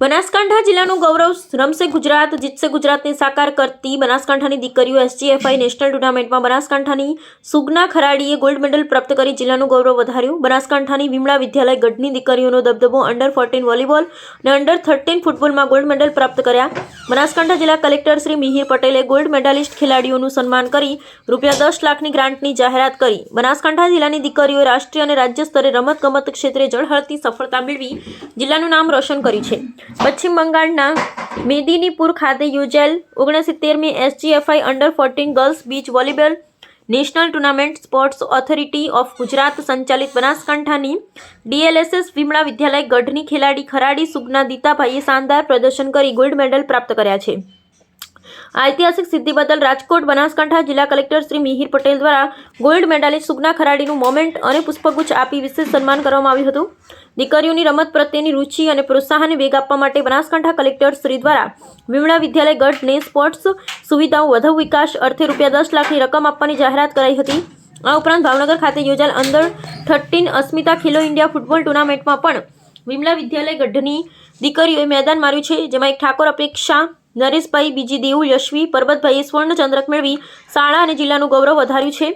બનાસકાંઠા જિલ્લાનું ગૌરવ રમશે ગુજરાત, જીતશે ગુજરાતને સાકાર કરતી બનાસકાંઠાની દીકરીઓ એસજીએફઆઈ નેશનલ ટુર્નામેન્ટમાં બનાસકાંઠાની સુગના ખરાડીએ ગોલ્ડ મેડલ પ્રાપ્ત કરી જિલ્લાનું ગૌરવ વધાર્યું. બનાસકાંઠાની વિમળા વિદ્યાલય ગઢની દીકરીઓનો દબદબો અંડર ફોર્ટીન વોલીબોલ અને અંડર થર્ટીન ફૂટબોલમાં ગોલ્ડ મેડલ પ્રાપ્ત કર્યા. બનાસકાંઠા જિલ્લા કલેક્ટર શ્રી મિહિર પટેલે ગોલ્ડ મેડાલિસ્ટ ખેલાડીઓનું સન્માન કરી રૂપિયા દસ લાખની ગ્રાન્ટની જાહેરાત કરી. બનાસકાંઠા જિલ્લાની દીકરીઓએ રાષ્ટ્રીય અને રાજ્ય સ્તરે રમતગમત ક્ષેત્રે ઝળહળતી સફળતા મેળવી જિલ્લાનું નામ રોશન કર્યું છે. પશ્ચિમ બંગાળના મેદિનીપુર ખાતે યોજાયેલ ઓગણસિત્તેરમી SGFI under fourteen girls beach volleyball national tournament sports authority of Gujarat સંચાલિત બનાસકાંઠાની ડીએલએસએસ વિમળા વિદ્યાલય ગઢની ખેલાડી ખરાડી સુગના દીતાભાઈએ શાનદાર પ્રદર્શન કરી ગોલ્ડ મેડલ પ્રાપ્ત કર્યા છે. ઐતિહાસિક સિદ્ધિ બદલ રાજકોટ, બનાસકાંઠા જિલ્લા કલેક્ટર શ્રી મિહિર પટેલ દ્વારા ગોલ્ડ મેડાલિસ્ટ સુગના ખરાડીનું મોમેન્ટ અને પુષ્પગુચ્છ આપી વિશેષ સન્માન કરવામાં આવ્યું હતું. દીકરીઓની રમત પ્રત્યેની રુચિ અને પ્રોત્સાહનને વેગ આપવા માટે બનાસકાંઠા કલેક્ટર શ્રી દ્વારા વિમળા વિદ્યાલય ગઢને સ્પોર્ટ્સ સુવિધાઓ વધુ વિકાસ અર્થે રૂપિયા દસ લાખની રકમ આપવાની જાહેરાત કરાઈ હતી. આ ઉપરાંત ભાવનગર ખાતે યોજાયેલ under thirteen Asmita Khelo India football ટુર્નામેન્ટમાં પણ વિમલા વિદ્યાલય ગઢની દીકરીઓએ મેદાન માર્યું છે, જેમાં એક ઠાકોર અપેક્ષા નરેશભાઈ, બીજી દેવ યશવી, પરબતભાઈએ સ્વર્ણચંદ્રક મેળવી શાળા અને જિલ્લાનું ગૌરવ વધાર્યું છે.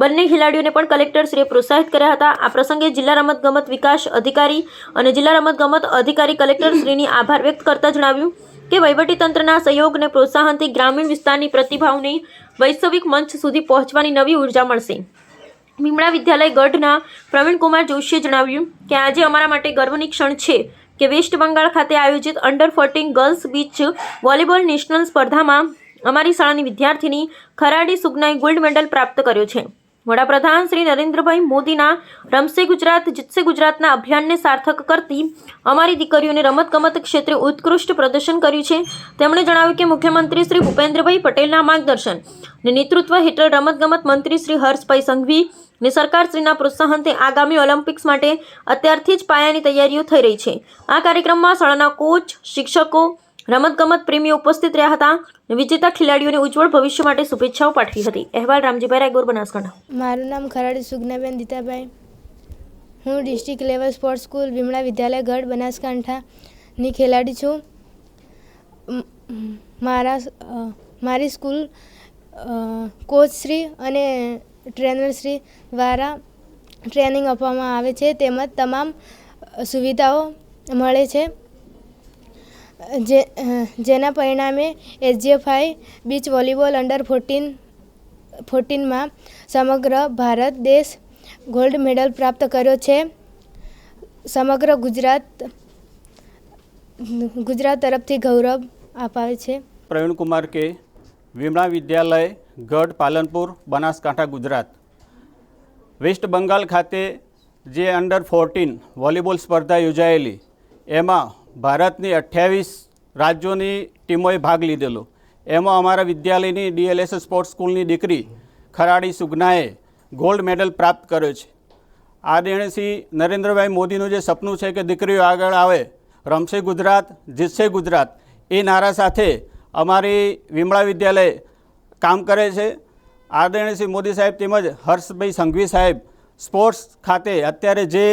બંને ખેલાડીઓને પણ કલેક્ટરશ્રીએ પ્રોત્સાહિત કર્યા હતા. આ પ્રસંગે જિલ્લા રમતગમત વિકાસ અધિકારી અને જિલ્લા રમતગમત અધિકારી કલેક્ટરશ્રીની આભાર વ્યક્ત કરતા જણાવ્યું કે વહીવટીતંત્રના સહયોગને પ્રોત્સાહનથી ગ્રામીણ વિસ્તારની પ્રતિભાઓને વૈશ્વિક મંચ સુધી પહોંચવાની નવી ઊર્જા મળશે. મીમડા વિદ્યાલય ગઢના પ્રવીણકુમાર જોશીએ જણાવ્યું કે, આજે અમારા માટે ગર્વની ક્ષણ છે. કે વેસ્ટ બંગાળ ખાતે આયોજિત under fourteen girls beach volleyball national સ્પર્ધામાં અમારી શાળાની વિદ્યાર્થીની ખરાડી સુગનાએ ગોલ્ડ મેડલ પ્રાપ્ત કર્યો છે. વડાપ્રધાન શ્રી નરેન્દ્રભાઈ મોદીના રમશે ગુજરાત, જીતશે ગુજરાતના અભિયાનને સાર્થક કરતી અમારી દીકરીઓને રમતગમત ક્ષેત્રે ઉત્કૃષ્ટ પ્રદર્શન કર્યું છે. તેમણે જણાવ્યું કે મુખ્યમંત્રી શ્રી ભૂપેન્દ્રભાઈ પટેલના માર્ગદર્શન નેતૃત્વ હેઠળ રમતગમત મંત્રી શ્રી હર્ષભાઈ સંઘવી અને સરકારશ્રીના પ્રોત્સાહનથી આગામી ઓલિમ્પિક્સ માટે અત્યારથી જ પાયાની તૈયારીઓ થઈ રહી છે. આ કાર્યક્રમમાં શાળાના કોચ, શિક્ષકો, રમતગમત પ્રેમીઓ ઉપસ્થિત રહ્યા હતા અને વિજેતા ખેલાડીઓને ઉજ્જવળ ભવિષ્ય માટે શુભેચ્છાઓ પાઠવી હતી. અહેવાલ રામજીભાઈ રાયગોર, બનાસકાંઠા. મારું નામ ખરાડી સુજ્ઞાબેન દીતાભાઈ. હું district level sports school Vimala Vidyalaya Gadh બનાસકાંઠાની ખેલાડી છું. મારા મારી સ્કૂલ કોચ શ્રી અને ટ્રેનરશ્રી દ્વારા ટ્રેનિંગ આપવામાં આવે છે. તેમજ તમામ સુવિધાઓ મળે છે. જે, જેના પરિણામે SGFI beach volleyball under fourteen, ફોર્ટીનમાં સમગ્ર ભારત દેશ ગોલ્ડ મેડલ પ્રાપ્ત કર્યો છે. સમગ્ર ગુજરાત ગુજરાત તરફથી ગૌરવ અપાવે છે. પ્રવીણકુમાર કે વિમળા વિદ્યાલય, ગઢ, પાલનપુર, બનાસકાંઠા, ગુજરાત. વેસ્ટ બંગાળ ખાતે જે અંડર ફોર્ટીન વોલીબોલ સ્પર્ધા યોજાયેલી, એમાં ભારતની અઠ્યાવીસ રાજ્યોની ટીમોએ ભાગ લીધેલો. એમાં અમારા વિદ્યાલયની ડીએલએસ સ્પોર્ટ્સ સ્કૂલની દીકરી ખરાડી સુગનાએ ગોલ્ડ મેડલ પ્રાપ્ત કર્યો છે. આદરણીય શ્રી નરેન્દ્રભાઈ મોદીનું જે સપનું છે કે દીકરીઓ આગળ આવે, રમશે ગુજરાત, જીતશે ગુજરાત, એ નારા સાથે અમારી વિમળા વિદ્યાલય કામ કરે છે. આદરણીય શ્રી મોદી સાહેબ તેમજ હર્ષભાઈ સંઘવી સાહેબ સ્પોર્ટ્સ ખાતે અત્યારે જે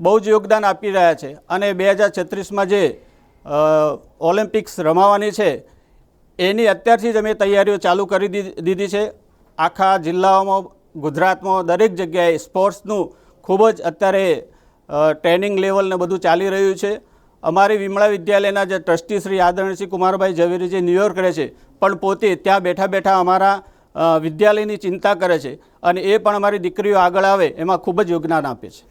બહુ જ યોગદાન આપી રહ્યા છે અને બે હજાર છત્રીસમાં જે ઓલિમ્પિક્સ રમાવાની છે, એની અત્યારથી જ અમે તૈયારીઓ ચાલુ કરી દીધી છે. આખા જિલ્લાઓમાં, ગુજરાતમાં દરેક જગ્યાએ સ્પોર્ટ્સનું ખૂબ જ અત્યારે ટ્રેનિંગ લેવલ ને બધું ચાલી રહ્યું છે. અમારી વિમળા વિદ્યાલયના જે ટ્રસ્ટી શ્રી આદરણસિંહ કુમારભાઈ ઝવેરી જે ન્યુયોર્ક રહે છે, પણ પોતે ત્યાં બેઠા બેઠા અમારા વિદ્યાલયની ચિંતા કરે છે અને એ પણ અમારી દીકરીઓ આગળ આવે, એમાં ખૂબ જ યોગદાન આપે છે.